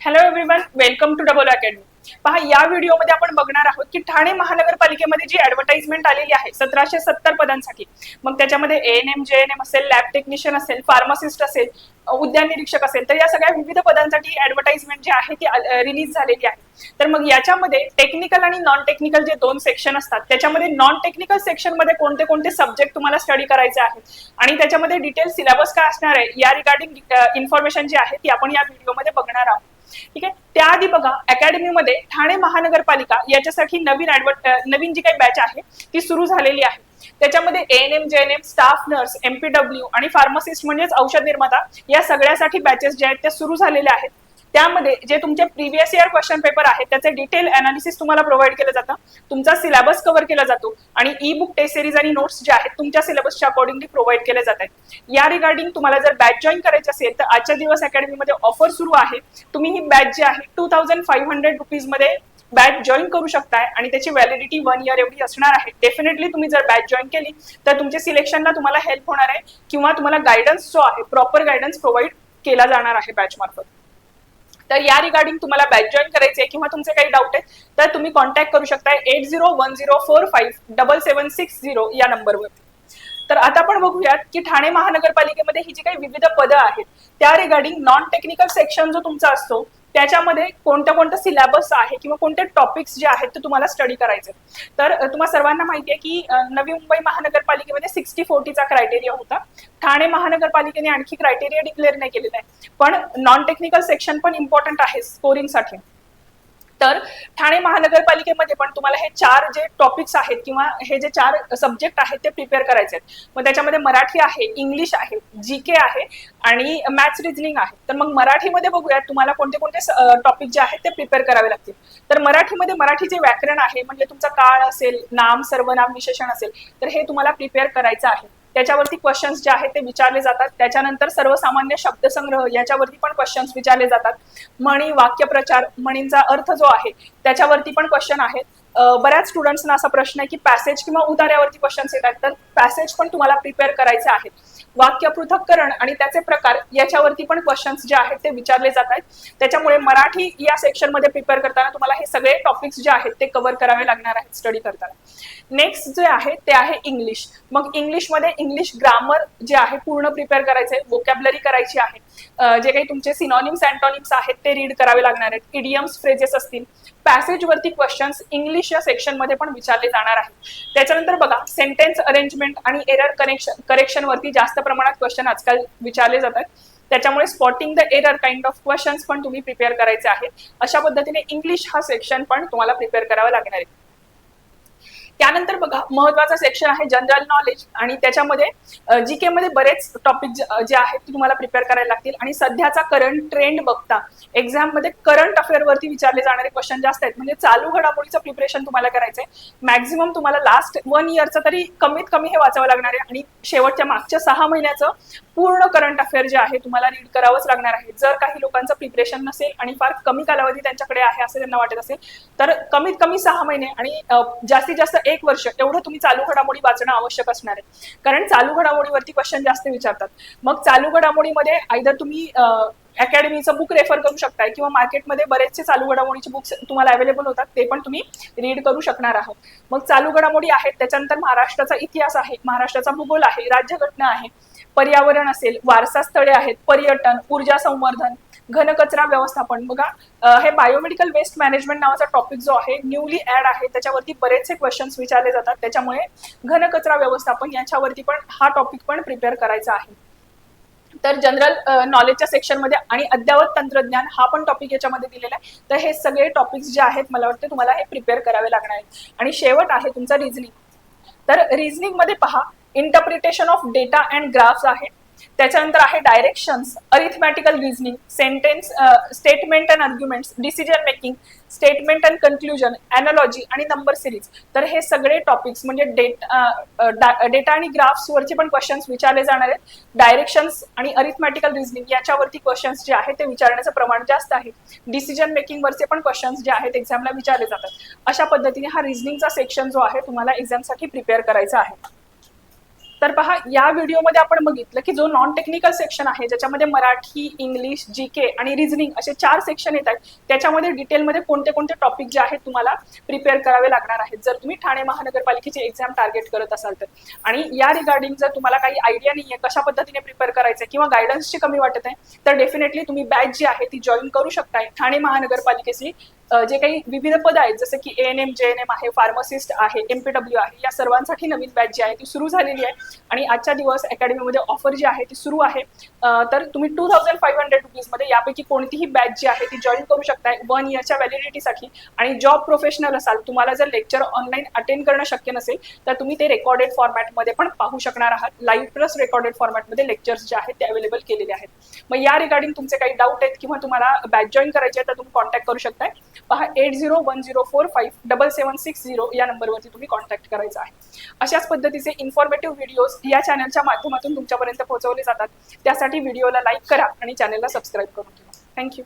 Hello everyone welcome to Double Academy पहा या व्हिडिओमध्ये आपण बघणार आहोत की ठाणे महानगरपालिकेमध्ये जी ऍडव्हर्टाइजमेंट आलेली आहे सतराशे सत्तर पदांसाठी मग त्याच्यामध्ये N M J N M असेल लॅब टेक्निशियन असेल फार्मासिस्ट असेल उद्यान निरीक्षक असेल तर या सगळ्या विविध पदांसाठी ऍडव्हर्टाइजमेंट जी आहे ती रिलीज झालेली आहे. तर मग याच्यामध्ये टेक्निकल आणि नॉन टेक्निकल जे दोन सेक्शन असतात त्याच्यामध्ये नॉन टेक्निकल सेक्शनमध्ये कोणते कोणते सब्जेक्ट तुम्हाला स्टडी करायचे आहेत? आणि त्याच्यामध्ये डिटेल सिलेबस काय असणार आहे? या रिगार्डिंग इन्फॉर्मेशन जी आहे ती आपण या व्हिडिओमध्ये बघणार आहोत. ठीक आहे? त्याआधी बघा अकॅडमीमध्ये ठाणे महानगरपालिका याच्यासाठी नवीन ऍडवर्ट नवीन जी काही बॅच आहे ती सुरू झालेली आहे. त्याच्यामध्ये N M J N M staff nurse MPW आणि फार्मासिस्ट म्हणजेच औषध निर्माता या सगळ्यासाठी बॅचेस जे आहेत त्या सुरू झालेल्या आहेत. त्यामध्ये जे तुमचे प्रिव्हियस इयर क्वेश्चन पेपर आहेत त्याचे डिटेल अनालिसिस तुम्हाला प्रोव्हाइड केलं जातं. तुमचा सिलेबस कव्हर केला जातो आणि ई बुक टेस्ट सिरीज आणि नोट्स जे आहेत तुमच्या सिलेबसच्या अकॉर्डिंगली प्रोव्हाइड केले जात आहेत. या रिगार्डिंग तुम्हाला जर बॅच जॉईन करायची असेल तर आजच्या दिवस अकॅडमीमध्ये ऑफर सुरू आहे. तुम्ही ही बॅच जी आहे टू थाउजंड फाईव्ह हंड्रेड रुपीजमध्ये बॅच जॉईन करू शकताय आणि त्याची व्हॅलिडिटी वन इयर एवढी असणार आहे. डेफिनेटली तुम्ही जर बॅच जॉईन केली तर तुमच्या सिलेक्शनला तुम्हाला हेल्प होणार आहे किंवा तुम्हाला गायडन्स जो आहे प्रॉपर गायडन्स प्रोव्हाइड केला जाणार आहे बॅच मार्फत. तर या रिगार्डिंग तुम्हाला बॅच जॉईन करायचे किंवा तुमचे काही डाऊट आहेत तर तुम्ही कॉन्टॅक्ट करू शकता eight zero one zero four five double seven six zero या नंबरवर तर आता आपण बघूयात की ठाणे महानगरपालिकेमध्ये ही जी काही विविध पदं आहेत त्या रिगार्डिंग नॉन टेक्निकल सेक्शन जो तुमचा असतो त्याच्यामध्ये कोणतं कोणतं सिलेबस आहे किंवा कोणते टॉपिक्स जे आहेत ते तुम्हाला स्टडी करायचे. तर तुम्हाला सर्वांना माहिती आहे की नवी मुंबई महानगरपालिकेमध्ये सिक्स्टी फोर्टीचा क्रायटेरिया होता. ठाणे महानगरपालिकेने आणखी क्रायटेरिया डिक्लेअर नाही केलेला. आहे पण नॉन टेक्निकल सेक्शन पण इम्पॉर्टंट आहे स्कोरिंगसाठी तर ठाणे महानगरपालिकेमध्ये पण तुम्हाला हे चार जे टॉपिक्स आहेत किंवा हे जे चार सब्जेक्ट आहेत ते प्रिपेअर करायचे आहेत. मग त्याच्यामध्ये मराठी आहे इंग्लिश आहे जी के आहे आणि मॅथ्स रिजनिंग आहे. तर मग मराठीमध्ये बघूयात तुम्हाला कोणते कोणते टॉपिक जे आहेत ते प्रिपेअर करावे लागतील. तर मराठीमध्ये मराठीचे व्याकरण आहे म्हणजे तुमचा काळ असेल नाम सर्वनाम विशेषण असेल तर हे तुम्हाला प्रिपेअर करायचं आहे. त्याच्यावरती क्वेश्चन्स जे आहेत ते विचारले जातात. त्याच्यानंतर सर्वसामान्य शब्दसंग्रह याच्यावरती पण क्वेश्चन्स विचारले जातात. म्हणी वाक्यप्रचार म्हणींचा अर्थ जो आहे त्याच्यावरती पण क्वेश्चन आहेत. बऱ्याच स्टुडंट्सना असा प्रश्न आहे की पॅसेज किंवा उतार्यावरती क्वेश्चन्स येतात. तर पॅसेज पण तुम्हाला प्रिपेअर करायचे आहेत. वाक्य पृथक्करण आणि त्याचे प्रकार याच्यावरती पण क्वेश्चन्स जे आहेत ते विचारले जात आहेत. त्याच्यामुळे मराठी या सेक्शनमध्ये प्रिपेअर करताना तुम्हाला हे सगळे टॉपिक्स जे आहेत ते कव्हर करावे लागणार आहेत स्टडी करताना. नेक्स्ट जे आहे ते आहे इंग्लिश मग इंग्लिशमध्ये इंग्लिश ग्रामर जे आहे पूर्ण प्रिपेअर करायचे वोकॅबलरी करायची आहे. जे काही तुमचे सिनॉनिम्स अँटॉनिम्स आहेत ते रीड करावे लागणार आहेत. इडियम्स फ्रेजेस असतील. पॅसेज वरती क्वेश्चन्स इंग्लिश या सेक्शनमध्ये पण विचारले जाणार आहेत. त्याच्यानंतर बघा सेंटेन्स अरेंजमेंट आणि एरर कनेक्शन करेक्शन वरती जास्त प्रमाणात क्वेश्चन आजकाल विचारले जातात. त्याच्यामुळे spotting the error kind of questions पण तुम्ही प्रिपेअर करायचे आहेत. अशा पद्धतीने इंग्लिश हा सेक्शन पण तुम्हाला प्रिपेअर करावा लागणार आहे. त्यानंतर बघा महत्त्वाचा सेक्शन आहे जनरल नॉलेज आणि त्याच्यामध्ये जी के मध्ये बरेच टॉपिक जे आहेत ते तुम्हाला प्रिपेअर करायला लागतील. आणि सध्याचा करंट ट्रेंड बघता एक्झाममध्ये करंट अफेअर वरती विचारले जाणारे क्वेश्चन जास्त आहेत. म्हणजे चालू घडामोडीचं प्रिपरेशन तुम्हाला करायचंय. मॅक्झिमम तुम्हाला लास्ट वन इयरचं तरी कमीत कमी हे वाचावं लागणार आहे. आणि शेवटच्या मागच्या सहा महिन्याचं पूर्ण करंट अफेअर जे आहे तुम्हाला रीड करावंच लागणार आहे. जर काही लोकांचं प्रिपरेशन नसेल आणि फार कमी कालावधी त्यांच्याकडे आहे असं त्यांना वाटत असेल तर कमीत कमी सहा महिने आणि जास्तीत जास्त एक वर्ष एवढं तुम्ही चालू घडामोडी वाचणं आवश्यक असणार आहे. कारण चालू घडामोडीवरती क्वेश्चन जास्त विचारतात. मग चालू घडामोडीमध्ये आयदर तुम्ही अकॅडमीचं बुक रेफर करू शकताय किंवा मार्केटमध्ये बरेचसे चालू घडामोडीचे बुक्स तुम्हाला अवेलेबल होतात ते पण तुम्ही रीड करू शकणार आहात. मग चालू घडामोडी आहेत त्याच्यानंतर महाराष्ट्राचा इतिहास आहे महाराष्ट्राचा भूगोल आहे राज्यघटना आहे. पर्यावरण असेल वारसा स्थळे आहेत पर्यटन ऊर्जा संवर्धन घनकचरा व्यवस्थापन. बघा हे बायोमेडिकल वेस्ट मॅनेजमेंट नावाचा टॉपिक जो आहे न्यूली ऍड आहे. त्याच्यावरती बरेचसे क्वेश्चन्स विचारले जातात. त्याच्यामुळे घनकचरा व्यवस्थापन याच्यावरती पण हा टॉपिक पण प्रिपेअर करायचा आहे. तर जनरल नॉलेजच्या सेक्शनमध्ये आणि अद्ययावत तंत्रज्ञान हा पण टॉपिक याच्यामध्ये दिलेला आहे. तर हे सगळे टॉपिक्स जे आहेत मला वाटतं तुम्हाला हे प्रिपेअर करावे लागणार आहेत. आणि शेवट आहे तुमचा रिझनिंग तर रिझनिंगमध्ये पहा interpretation of data and graphs आहे. त्याच्यानंतर आहे directions arithmetical reasoning sentence statement and arguments decision making statement and conclusion analogy आणि नंबर सिरीज तर हे सगळे टॉपिक्स म्हणजे डेटा आणि ग्राफ्स वरचे पण क्वेश्चन्स विचारले जाणार आहेत. डायरेक्शन्स आणि अरिथमॅटिकल रिझनिंग याच्यावरती क्वेश्चन्स जे आहेत ते विचारण्याचं प्रमाण जास्त आहे. डिसिजन मेकिंग वरचे पण क्वेश्चन्स जे आहेत एक्झामला विचारले जातात. अशा पद्धतीने हा रिझनिंगचा सेक्शन जो आहे तुम्हाला एक्झामसाठी प्रिपेअर करायचा आहे. तर पहा या व्हिडिओमध्ये आपण बघितलं की जो नॉन टेक्निकल सेक्शन आहे ज्याच्यामध्ये मराठी इंग्लिश जी के आणि रिझनिंग असे चार सेक्शन येत आहेत त्याच्यामध्ये डिटेलमध्ये कोणते कोणते टॉपिक जे आहेत तुम्हाला प्रिपेअर करावे लागणार आहेत. जर तुम्ही ठाणे महानगरपालिकेची एक्झाम टार्गेट करत असाल तर. आणि या रिगार्डिंग जर तुम्हाला काही आयडिया नाही आहे कशा पद्धतीने प्रिपेअर करायचं किंवा गायडन्सची कमी वाटत आहे तर डेफिनेटली तुम्ही बॅच जी आहे ती जॉईन करू शकताय ठाणे महानगरपालिकेची जे काही विविध पद आहेत जसं की N M J N M आहे फार्मासिस्ट आहे एमपीडब्ल्यू आहे या सर्वांसाठी नवीन बॅच जी आहे ती सुरू झालेली आहे. आणि आजच्या दिवस अकॅडमीमध्ये ऑफर जी आहे ती सुरू आहे. तर तुम्ही टू थाउजंड फाईव्ह हंड्रेड रुपीजमध्ये यापैकी कोणतीही बॅच जी आहे ती जॉईन करू शकताय वन इयरच्या व्हॅलिडिटीसाठी आणि जॉब प्रोफेशनल असाल तुम्हाला जर लेक्चर ऑनलाईन अटेंड करणं शक्य नसेल तर तुम्ही ते रेकॉर्डेड फॉर्मॅटमध्ये पण पाहू शकणार आहात. लाईव्ह प्लस रेकॉर्डेड फॉर्मॅटमध्ये लेक्चर्स जे आहेत ते अवेलेबल केलेले आहेत. मग या रिगार्डिंग तुमचे काही डाऊट आहेत किंवा तुम्हाला बॅच जॉईन करायचे आहे तर तुम्ही कॉन्टॅक्ट करू शकताय. पहा eight zero one zero four five double seven six zero या नंबरवरती तुम्ही कॉन्टॅक्ट करायचा आहे. अशाच पद्धतीचे इन्फॉर्मेटिव्ह व्हिडिओज या चॅनलच्या माध्यमातून तुमच्यापर्यंत पोहोचवले जातात. त्यासाठी व्हिडिओला लाईक करा आणि चॅनलला सबस्क्राईब करून ठेवा. थँक्यू